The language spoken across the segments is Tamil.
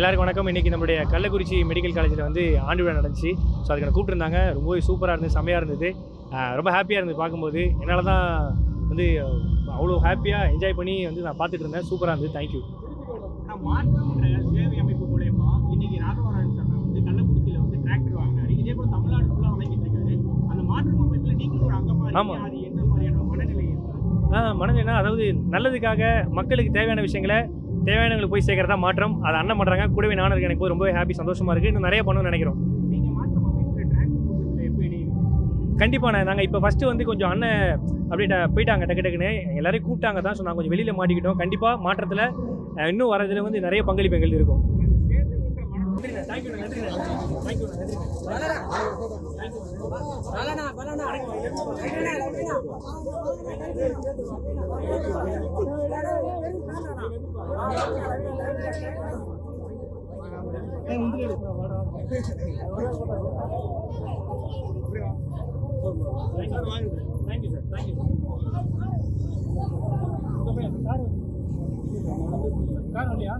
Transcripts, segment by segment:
எல்லாருக்கும் வணக்கம். இன்றைக்கி நம்மளுடைய கள்ளக்குறிச்சி மெடிக்கல் காலேஜில் வந்து ஆண்டு விழா நடந்துச்சு. ஸோ அதுக்கு நான் கூப்பிட்டுருந்தாங்க. ரொம்பவே சூப்பராக இருந்தது செம்மையாக இருந்தது. ரொம்ப ஹாப்பியாக இருந்தது பார்க்கும்போது. என்னால் தான் வந்து அவ்வளோ ஹாப்பியாக என்ஜாய் பண்ணி வந்து நான் பார்த்துட்டு இருந்தேன். சூப்பராக இருந்தது. தேங்க்யூ சேவை அமைப்பு மூலயமா இன்னைக்கு ராகவராஜன் சார் வந்து கள்ளக்குறிச்சியில வந்து டிராக்டர் வாங்கினாரு. இதே போல தமிழ்நாடு ஃபுல்லாக வழங்கிட்டு இருக்காரு. அந்த மாற்றம் அமைப்புல நீங்களும் ஒரு அங்கமா ஆமா. இருக்கீங்க அது என்ன மாதிரியான மனநிலை மனதில் அதாவது நல்லதுக்காக மக்களுக்கு தேவையான விஷயங்களை தேவையானவங்களுக்கு போய் சேர்க்கறதா மாற்றம். அதை அண்ணன் பண்ணுறாங்க கூடவே நானும் இருக்கேன். எனக்கு ரொம்பவே ஹாப்பி சந்தோஷமாக இருக்குது இன்னும் நிறைய பண்ணணும்னு நினைக்கிறோம். கண்டிப்பாக நாங்கள் இப்போ ஃபஸ்ட்டு வந்து கொஞ்சம் அண்ணன் அப்படியே போயிட்டாங்க டக்கு டக்குன்னு. எல்லாரையும் கூப்பிட்டாங்க தான். ஸோ நாங்கள் கொஞ்சம் வெளியில் மாட்டிக்கிட்டோம். கண்டிப்பாக மாற்றத்தில் இன்னும் வரதுல வந்து நிறைய பங்களிப்பு எங்களுக்கு இருக்கும். அந்த சேவைன்ற thank you sir thank you car இல்லையா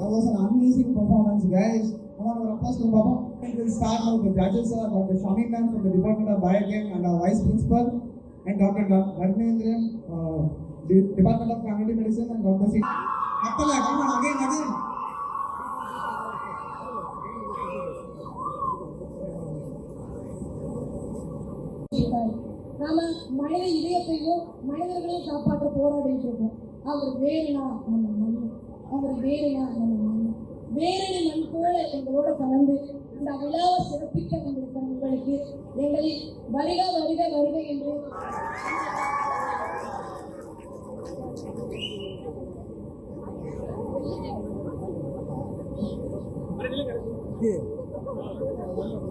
That was an amazing performance, guys. Come on, our applause to Baba. We'll start now with the judges, uh, Dr. Shami ma'am from the Department of Biochem and our Vice Principal, and Dr. Dharmendran, uh, the Department of Community Medicine, and Dr. C. Attala, come on, again, again. நாம மனித இதயத்தையும் மனிதர்களையும் காப்பாற்ற போராடிட்டு இருக்கோம் அவர் வேறுனா நம்ம அவர் வேறுனா நம்ம நம் போல எங்களோட கலந்து இந்த விழாவை சிறப்பிக்க வந்திருக்கிற உங்களுக்கு எங்களை வருக வருக வருக என்று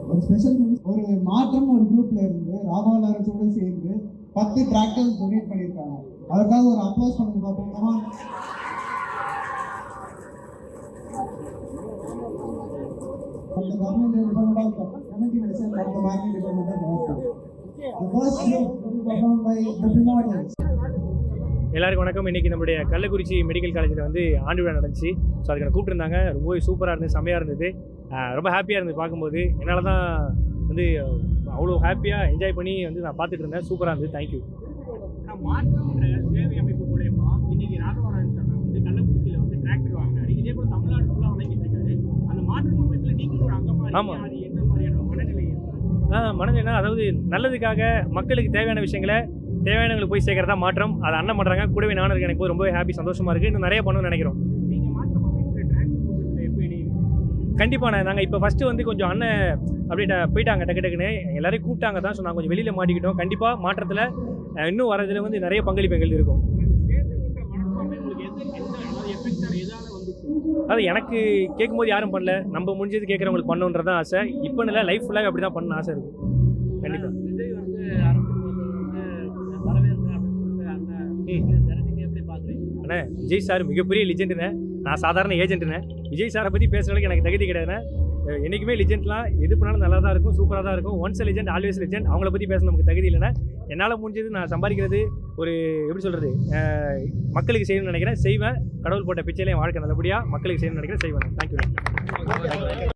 ஒரு ஸ்பெஷல் ஒரு மாற்றம் ஒரு குரூப்ல இருந்து ராகவ லாரன்ஸோட சேர்ந்து பத்து டிராக்டர்ஸ் டொனேட் பண்ணியிருக்காங்க. அதற்காக ஒரு அப்ளோஸ் பண்ணுங்க பார்ப்போம் Come on. From the government department of community medicine, from the. The will be performed by எல்லாருக்கும் வணக்கம். இன்றைக்கி நம்முடைய கள்ளக்குறிச்சி மெடிக்கல் காலேஜில் வந்து ஆண்டு விழா நடந்துச்சு. ஸோ அதுக்கு நான் கூப்பிட்டுருந்தாங்க. ரொம்பவே சூப்பராக இருந்தது செம்மையாக இருந்தது. ரொம்ப ஹாப்பியாக இருந்தது பார்க்கும்போது. என்னால் தான் வந்து அவ்வளோ ஹாப்பியாக என்ஜாய் பண்ணி வந்து நான் பார்த்துட்டு இருந்தேன். சூப்பராக இருந்தது. தேங்க்யூ நான் மாற்றம்ன்ற சேவை அமைப்பு மூலயமா இன்னைக்கு சார் வந்து வந்து டிராக்டர் வாங்கினாரு இதே தமிழ்நாடு ஃபுல்லாக வழங்கிட்டு இருக்காரு அந்த மாற்றம் நீங்களும் ஒரு என்ன அதாவது நல்லதுக்காக மக்களுக்கு தேவையான விஷயங்களை தேவையானவங்களுக்கு போய் சேர்க்கறதா மாற்றம். அதை அண்ணன் பண்ணுறாங்க கூடவே நானும் இருக்கேன். எனக்கு ரொம்பவே ஹாப்பி சந்தோஷமாக இருக்குது இன்னும் நிறைய பண்ணணும்னு நினைக்கிறோம். நான் நாங்கள் இப்போ ஃபஸ்ட்டு வந்து கொஞ்சம் அண்ணன் அப்படியே போயிட்டாங்க டக்கு டக்குன்னு. எல்லாரையும் கூப்பிட்டாங்க தான். ஸோ நாங்கள் கொஞ்சம் வெளியில் மாட்டிக்கிட்டோம். கண்டிப்பாக மாற்றத்தில் இன்னும் வரதுல வந்து நிறைய பங்களிப்பு எங்களுக்கு இருக்கும். அது எனக்கு கேட்கும்போது யாரும் பண்ணல. நம்ம முடிஞ்சது கேட்குறவங்களுக்கு பண்ணணுன்றது தான் ஆசை. இப்போ இல்லை லைஃப் ஃபுல்லாக அப்படி தான் பண்ண ஆசை இருக்குது கண்டிப்பாக விஜய் வந்து அண்ணே விஜய் சார் மிகப்பெரிய லிஜெண்டுண்ணே நான் சாதாரண ஏஜென்ட்டுண்ணே விஜய் சாரை பற்றி பேசுறதுக்கு எனக்கு தகுதி கிடையாதுண்ணே. அஹ் என்னைக்குமே லிஜெண்ட்லாம் எது பண்ணாலும் நல்லா தான் இருக்கும் சூப்பராக தான் இருக்கும். ஒன்ஸ் லிஜெண்ட் ஆல்வேஸ் லிஜெண்ட் அவங்கள பற்றி பேச நமக்கு தகுதி இல்லைண்ணே. என்னால் முடிஞ்சது நான் சம்பாதிக்கிறது ஒரு எப்படி சொல்கிறது மக்களுக்கு செய்யணும்னு நினைக்கிறேன். செய்வேன். கடவுள் போட்ட பிச்சையிலையும் வாழ்க்கை நல்லபடியாக மக்களுக்கு செய்யணும்னு நினைக்கிறேன். செய்வேன். தேங்க்யூ